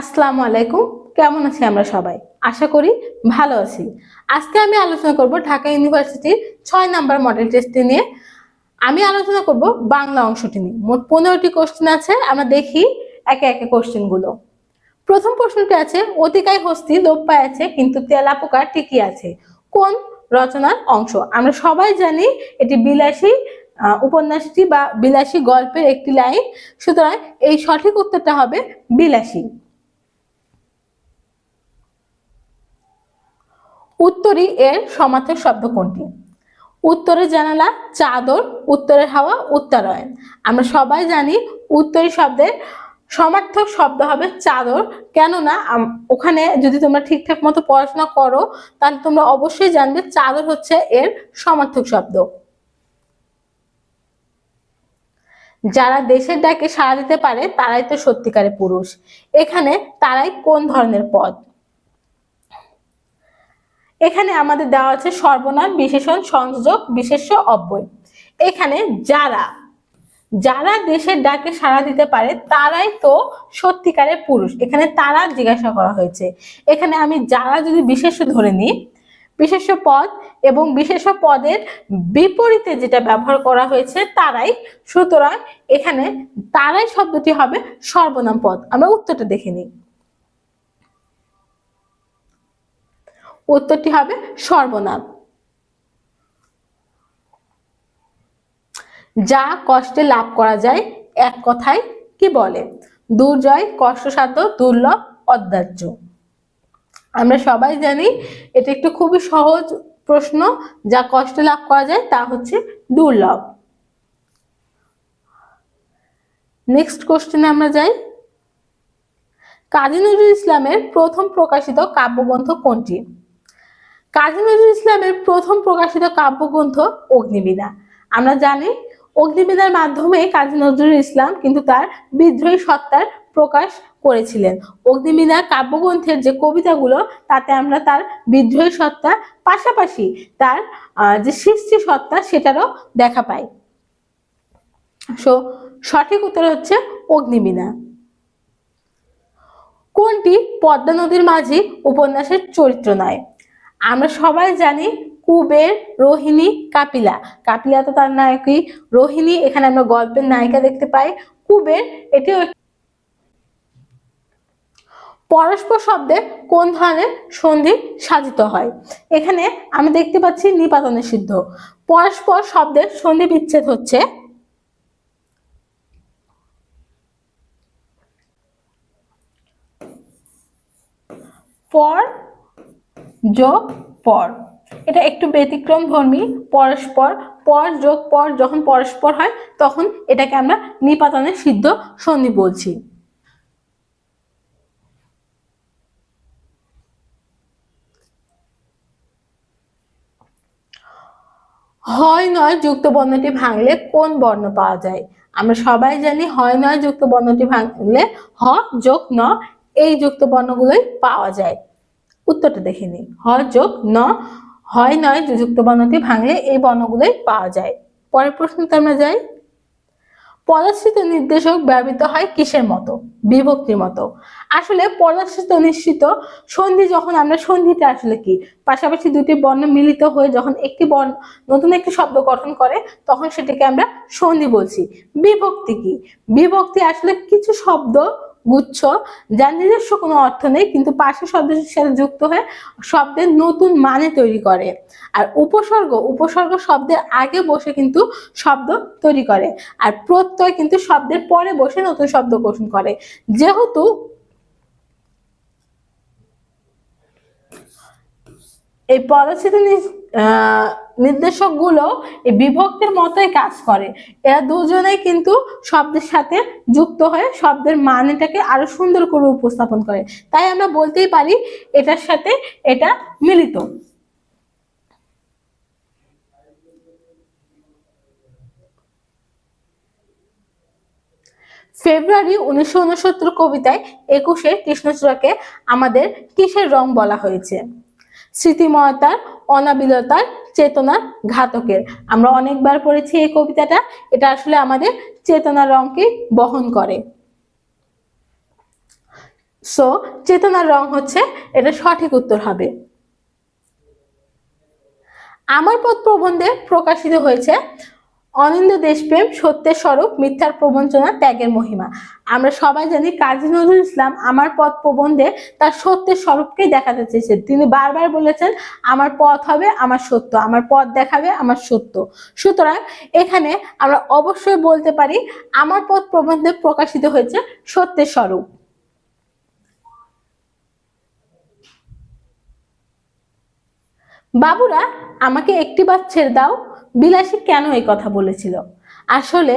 আসসালামু আলাইকুম। কেমন আছি আমরা সবাই? আশা করি ভালো আছি। আজকে আমি আলোচনা করব ঢাকা ইউনিভার্সিটির ছয় নাম্বার মডেল টেস্টটি নিয়ে। আমি আলোচনা করব বাংলা অংশটি নিয়ে। মোট পনেরোটি কোশ্চেন আছে, আমরা দেখি একে একে কোশ্চেনগুলো প্রথম প্রশ্নটি আছে, অতিকায় হস্তি লোপ আছে, কিন্তু তেলা পোকা টিকি আছে। কোন রচনার অংশ? আমরা সবাই জানি এটি বিলাসী উপন্যাসটি বা বিলাসী গল্পের একটি লাইন। সুতরাং এই সঠিক উত্তরটা হবে বিলাসী। উত্তরী এর সমার্থক শব্দ কোনটি? উত্তরের জানালা, চাদর উত্তরের হাওয়া, উত্তরায়ণ। আমরা সবাই জানি উত্তরী শব্দের সমার্থক শব্দ হবে চাদর। কেননা ওখানে যদি তোমরা ঠিকঠাক মতো পড়াশোনা করো, তাহলে তোমরা অবশ্যই জানবে চাদর হচ্ছে এর সমার্থক শব্দ। যারা দেশের ডাকে সাড়া দিতে পারে, তারাই তো সত্যিকারের পুরুষ। এখানে তারাই কোন ধরনের পদ? এখানে আমাদের দেওয়া আছে সর্বনাম, বিশেষণ, সংযোগ, বিশেষ্য, অব্যয়। এখানে যারা যারা দেশের ডাকে সাড়া দিতে পারে, তারাই তো সত্যিকারের পুরুষ। এখানে তারা জিজ্ঞাসা করা হয়েছে। এখানে আমি যারা যদি বিশেষ্য ধরে নিই, বিশেষ্য পদ এবং বিশেষ পদের বিপরীতে যেটা ব্যবহার করা হয়েছে, তারাই। সুতরাং এখানে তারাই শব্দটি হবে সর্বনাম পদ। আমরা উত্তরটা দেখে নিই। উত্তরটি হবে সর্বনাম যা কষ্টে লাভ করা যায়, এক কথায় কি বলে? দুর্জয়, কষ্টসাধ্য, দুর্লভ অদার্য আমরা সবাই জানি, এটা একটু খুবই সহজ প্রশ্ন, যা কষ্টে লাভ করা যায়, তা হচ্ছে দুর্লভ। নেক্সট কোশ্চেনে আমরা যাই। কাজী নজরুল ইসলামের প্রথম প্রকাশিত কাব্যগ্রন্থ কোনটি? কাজী নজরুল ইসলামের প্রথম প্রকাশিত কাব্যগ্রন্থ অগ্নিবীণা আমরা জানি অগ্নিবীণার মাধ্যমে কাজী নজরুল ইসলাম কিন্তু তার বিদ্রোহী সত্তার প্রকাশ করেছিলেন। অগ্নিবীণা কাব্যগ্রন্থের যে কবিতাগুলো, তাতে আমরা তার বিদ্রোহী সত্তা, পাশাপাশি তার যে সৃষ্টি সত্তা, সেটারও দেখা পাই। সো, সঠিক উত্তর হচ্ছে অগ্নিবীণা কোনটি পদ্মা নদীর মাঝি উপন্যাসের চরিত্র নয়? আমরা সবাই জানি কুবের রোহিণী কাপিলা। কাপিলা তো তার নায়কই রোহিণী, এখানে আমরা গল্পের নায়িকা দেখতে পাই। কুবের এক- পরস্পর শব্দে কোন ধরনের সন্ধি সাজিত হয়? এখানে আমি দেখতে পাচ্ছি নিপাতনের সিদ্ধ। পরস্পর শব্দের সন্ধি বিচ্ছেদ হচ্ছে। পর যোগ পর। এটা একটু ব্যতিক্রম ধর্মী, পরস্পর, পর যোগ পর যখন পরস্পর হয়, তখন এটাকে আমরা নিপাতনের সিদ্ধ সন্ধি বলছি। হয় নয় যুক্ত বর্ণটি ভাঙলে কোন বর্ণ পাওয়া যায়? আমরা সবাই জানি হয় নয় যুক্ত বর্ণটি ভাঙলে হ যোগ ন, এই যুক্ত বর্ণগুলোই পাওয়া যায়। উত্তরটা দেখে নিই। হ যোগ ন, হয় নয় যুক্ত বর্ণটি ভাঙলে এই বর্ণগুলোই পাওয়া যায়। পরের প্রশ্নতে আমরা যাই। পদাশ্রিত নির্দেশক ব্যবহৃত হয় কিসের মতো? বিভক্তির মতো। আসলে পদাশ্রিত নিশ্চিত সন্ধি যখন আমরা, সন্ধিটা আসলে কি? পাশাপাশি দুটি বর্ণ মিলিত হয়ে যখন একটি বর্ণ, নতুন একটি শব্দ গঠন করে, তখন সেটাকে আমরা সন্ধি বলছি। বিভক্তি কি? বিভক্তি আসলে কিছু শব্দ গুচ্ছ, যার নিজস্ব কোনো অর্থ নেই, কিন্তু পাশের শব্দের সাথে যুক্ত হয়ে শব্দের নতুন মানে তৈরি করে। আর উপসর্গ উপসর্গ শব্দের আগে বসে কিন্তু শব্দ তৈরি করে। আর প্রত্যয় কিন্তু শব্দের পরে বসে নতুন শব্দ গঠন করে। যেহেতু এই পদচ্ছেদ নির্দেশকগুলো এই বিভক্তির মতোই কাজ করে। এরা দুজনেই কিন্তু শব্দের সাথে যুক্ত হয়ে শব্দের মানেটাকে আরও সুন্দর করে উপস্থাপন করে। তাই আমরা বলতেই পারি এটার সাথে এটা মিলিত। ফেব্রুয়ারি উনিশশো উনসত্তর কবিতায় একুশে কৃষ্ণচূড়াকে আমাদের কিসের রং বলা হয়েছে? স্মৃতিময়তার, অনাবিলতার চেতনার ঘাতকের। আমরা অনেকবার পড়েছি এই কবিতাটা। এটা আসলে আমাদের চেতনার রঙকে বহন করে। সো চেতনার রং হচ্ছে, এটা সঠিক উত্তর হবে। আমার পথ প্রবন্ধে প্রকাশিত হয়েছে অনিন্দ দেশপ্রেম, সত্যের স্বরূপ, মিথ্যার প্রবঞ্চনা, ত্যাগের মহিমা। আমরা সবাই জানি কাজী নজরুল ইসলাম আমার পথ প্রবন্ধে তার সত্যের স্বরূপকেই দেখাতে চেয়েছেন। তিনি বারবার বলেছেন, আমার পথ হবে আমার সত্য, আমার পথ দেখাবে আমার সত্য। সুতরাং এখানে আমরা অবশ্যই বলতে পারি, আমার পথ প্রবন্ধে প্রকাশিত হয়েছে সত্যের স্বরূপ। বাবুরা, আমাকে একটি বার ছেড়ে দাও। বিলাসী কেন এই কথা বলেছিল? আসলে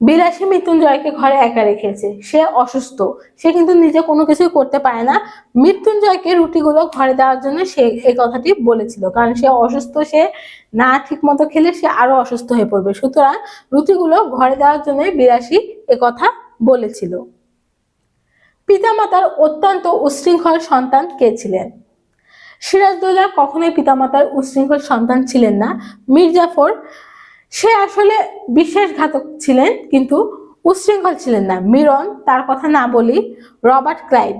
বিলাসী মৃত্যুঞ্জয়কে ঘরে একা রেখেছে। সে অসুস্থ। সে কিন্তু নিজে কোনো কিছুই করতে পারে না। মৃত্যুঞ্জয়কে রুটিগুলো ঘরে দেওয়ার জন্য সে এই কথাটি বলেছিল। কারণ সে অসুস্থ, সে না ঠিক মতো খেলে সে আরও অসুস্থ হয়ে পড়বে। সুতরাং রুটিগুলো ঘরে দেওয়ার জন্য বিলাসী কথা বলেছিল। পিতামাতার অত্যন্ত উশৃঙ্খল সন্তান কে ছিলেন? সিরাজদৌল্লা কখনোই পিতামাতার উশৃঙ্খল সন্তান ছিলেন না। মীর জাফর সে আসলে বিশ্বাসঘাতক ছিলেন, কিন্তু উশৃঙ্খল ছিলেন না। মিরন, তার কথা না বলি, রবার্ট ক্লাইভ।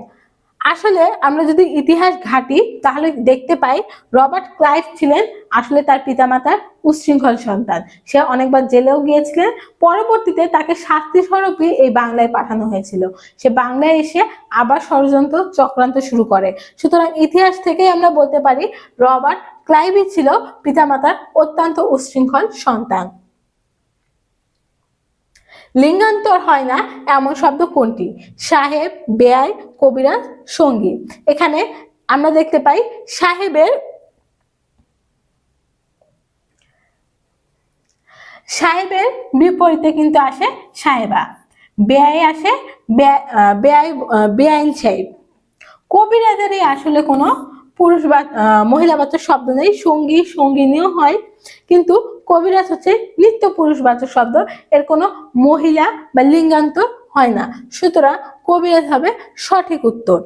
আসলে আমরা যদি ইতিহাস ঘাটি, তাহলে দেখতে পাই রবার্ট ক্লাইভ ছিলেন আসলে তার পিতামাতার উশৃঙ্খল সন্তান। সে অনেকবার জেলেও গিয়েছিলেন, পরবর্তীতে তাকে শাস্তি স্বরূপই এই বাংলায় পাঠানো হয়েছিল। সে বাংলায় এসে আবার ষড়যন্ত্র চক্রান্ত শুরু করে। সুতরাং ইতিহাস থেকেই আমরা বলতে পারি রবার্ট ক্লাইভই ছিল পিতামাতার অত্যন্ত উশৃঙ্খল সন্তান। লিঙ্গান্তর হয় না এমন শব্দ কোনটি? সাহেব বেয়াই কবিরাজ সঙ্গী। এখানে আমরা দেখতে পাই সাহেবের সাহেবের বিপরীতে কিন্তু আসে সাহেবা। বেয়াই আসে বে- আহ, বেয়াই বেআইন সাহেব। কবিরাজেরই আসলে কোনো পুরুষ বা আহ, মহিলাবাচক শব্দ নেই সঙ্গী সঙ্গিনীও হয়। কিন্তু কবিরাজ হচ্ছে নিত্য পুরুষবাচক শব্দ। এর কোনো মহিলা বা লিঙ্গান্তর হয় না। সুতরাং কবিরাজ হবে সঠিক উত্তর।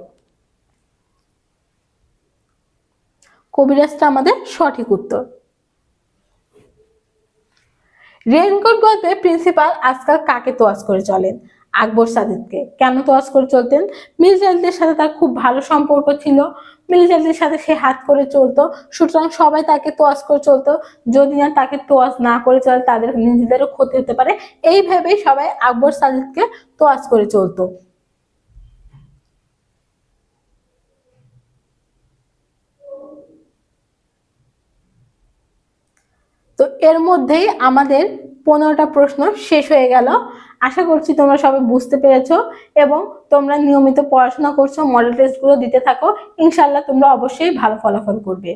কবিরাজটা আমাদের সঠিক উত্তর। রেনকোট গল্পে প্রিন্সিপাল আজকাল কাকে তোয়াজ করে চলেন? আকবর সাদিদকে কেন তোয়াজ করে চলতেন? মির্জালদের সাথে তার খুব ভালো সম্পর্ক ছিল। মির্জালদের সাথে সে হাত করে চলতো। সুতরাং সবাই তাকে তোয়াজ করে চলতো। যদি না তাকে তোয়াজ না করে চলে, তাদের নিজেদেরও ক্ষতি হতে পারে। এইভাবেই সবাই আকবর সাদিদকে তোয়াজ করে চলতো। তো এর মধ্যেই আমাদের পনেরোটা প্রশ্ন শেষ হয়ে গেল। আশা করছি তোমরা সবাই বুঝতে পেরেছ এবং তোমরা নিয়মিত পড়াশোনা করছ মডেল টেস্টগুলো দিতে থাকো। ইনশাল্লাহ তোমরা অবশ্যই ভালো ফলাফল করবে।